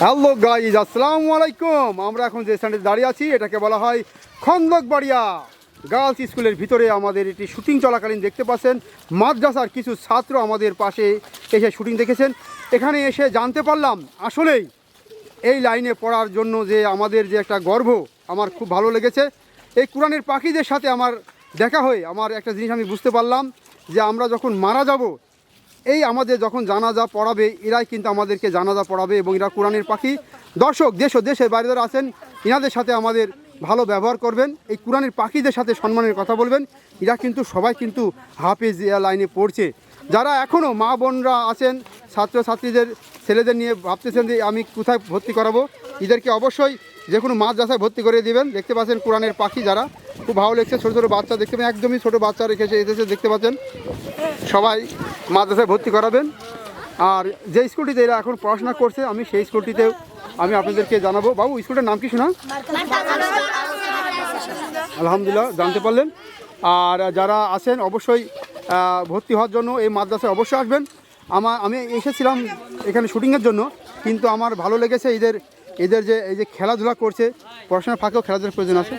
Hello guys, আসসালামু আলাইকুম। আমরা এখন যে স্ট্যান্ডে দাঁড়িয়ে আছি, এটাকে বলা হয় খন্দকবাড়িয়া। গার্লস স্কুলের ভিতরে আমাদের এটি শুটিং চলাকালীন দেখতে পাচ্ছেন। মাদ্রাসার কিছু ছাত্র আমাদের পাশে এসে শুটিং দেখেছেন। এখানে এসে জানতে পারলাম, আসলেই এই লাইনে পড়ার জন্য যে আমাদের যে একটা গর্ব, আমার খুব ভালো লেগেছে। এই কোরআনের পাখিদের সাথে আমার দেখা হয়ে, আমার একটা জিনিস আমি বুঝতে পারলাম যে আমরা যখন মারা যাব এই আমাদের যখন জানাজা পড়াবে, এরাই কিন্তু আমাদেরকে জানাজা পড়াবে এবং এরা কোরআনের পাখি। দর্শক, দেশ ও দেশের বাইরে যারা আছেন, এনাদের সাথে আমাদের ভালো ব্যবহার করবেন, এই কোরআনের পাখিদের সাথে সম্মানের কথা বলবেন। এরা কিন্তু সবাই কিন্তু হাফেজ লাইনে পড়ছে। যারা এখনও মা বোনরা আছেন, ছাত্রছাত্রীদের, ছেলেদের নিয়ে ভাবতেছেন যে আমি কোথায় ভর্তি করাবো, এদেরকে অবশ্যই যে কোনো মাদ্রাসায় ভর্তি করে দিবেন। দেখতে পাচ্ছেন কোরআনের পাখি যারা। খুব ভালো লেগছে, ছোটো ছোটো বাচ্চা দেখতে পাবেন একদমই ছোটো বাচ্চা রেখেছে এসে এসেছে, দেখতে পাচ্ছেন। সবাই মাদ্রাসায় ভর্তি করাবেন। আর যে স্কুলটিতে এরা এখন পড়াশোনা করছে, আমি সেই স্কুলটিতেও আমি আপনাদেরকে জানাব। বাবু, স্কুলটার নাম কি শোনা? আলহামদুলিল্লাহ, জানতে পারলেন। আর যারা আছেন, অবশ্যই ভর্তি হওয়ার জন্য এই মাদ্রাসায় অবশ্যই আসবেন। আমার আমি এসেছিলাম এখানে শুটিংয়ের জন্য, কিন্তু আমার ভালো লেগেছে এদের এদের যে এই যে খেলাধুলা করছে পড়াশোনার ফাঁকেও খেলাধুলার প্রয়োজন আছে।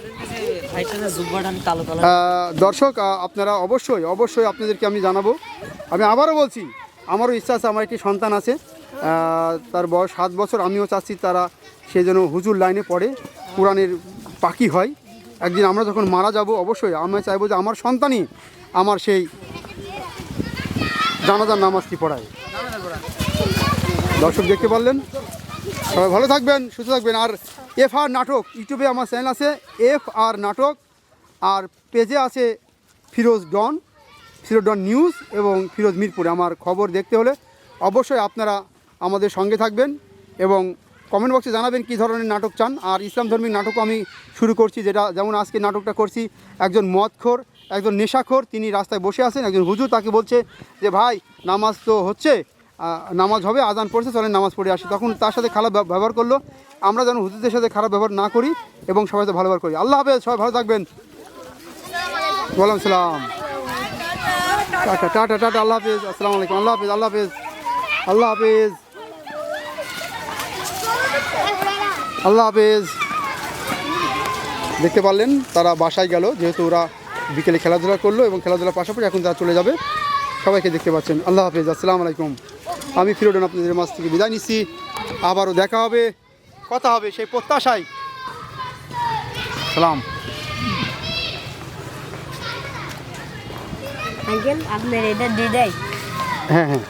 দর্শক আপনারা অবশ্যই অবশ্যই আপনাদেরকে আমি জানাব। আমি আবারও বলছি আমারও ইচ্ছা আছে আমার একটি সন্তান আছে। তার বয়স সাত বছর আমিও চাচ্ছি তারা সে যেন হুজুর লাইনে পড়ে কোরআনের পাখি হয়। একদিন আমরা যখন মারা যাব অবশ্যই আমি চাইব যে আমার সন্তানই আমার সেই জানাজার নামাজটি পড়ায়। দর্শক দেখতে পারলেন? সবাই ভালো থাকবেন, সুস্থ থাকবেন। আর এফ আর নাটক, ইউটিউবে আমার চ্যানেল আছে এফ আর নাটক। আর পেজে আছে Firoz Don Firoz Don news এবং ফিরোজ মিরপুরে। আমার খবর দেখতে হলে অবশ্যই আপনারা আমাদের সঙ্গে থাকবেন এবং কমেন্ট বক্সে জানাবেন কী ধরনের নাটক চান। আর ইসলাম ধর্মী নাটকও আমি শুরু করছি, যেটা যেমন আজকে নাটকটা করছি, একজন মদখোর, একজন নেশাখোর, তিনি রাস্তায় বসে আছেন, একজন হুজুর তাকে বলছে যে, ভাই, নামাজ তো হচ্ছে নামাজ হবে, আজান পড়ছে, চলেন নামাজ পড়ে আসি। তখন তার সাথে খারাপ ব্যবহার করল। আমরা যেন হুজুরদের সাথে খারাপ ব্যবহার না করি এবং সবাই সাথে ভালো ব্যবহার করি। আল্লাহ হাফেজ, সবাই ভালো থাকবেন। ওয়ালাইকুম সালাম। টাটা টাটা টাটা, আল্লাহ হাফেজ, আসসালামু আলাইকুম। আল্লাহ হাফেজ আল্লাহ হাফেজ আল্লাহ হাফেজ। আল্লাহ হাফেজ। দেখতে পারলেন, তারা বাসায় গেল, যেহেতু ওরা বিকেলে খেলাধুলা করল এবং খেলাধুলার পাশাপাশি এখন তারা চলে যাবে। সবাইকে দেখতে পাচ্ছেন। আল্লাহ হাফিজ আসসালামু আলাইকুম। আমি ফিরোডন আপনাদের মাছ থেকে বিদায় নিচ্ছি। আবারও দেখা হবে কথা হবে সেই প্রত্যাশায়। সালাম। আঙ্কেল আপনার এটা দিয়ে দেয়। হ্যাঁ হ্যাঁ।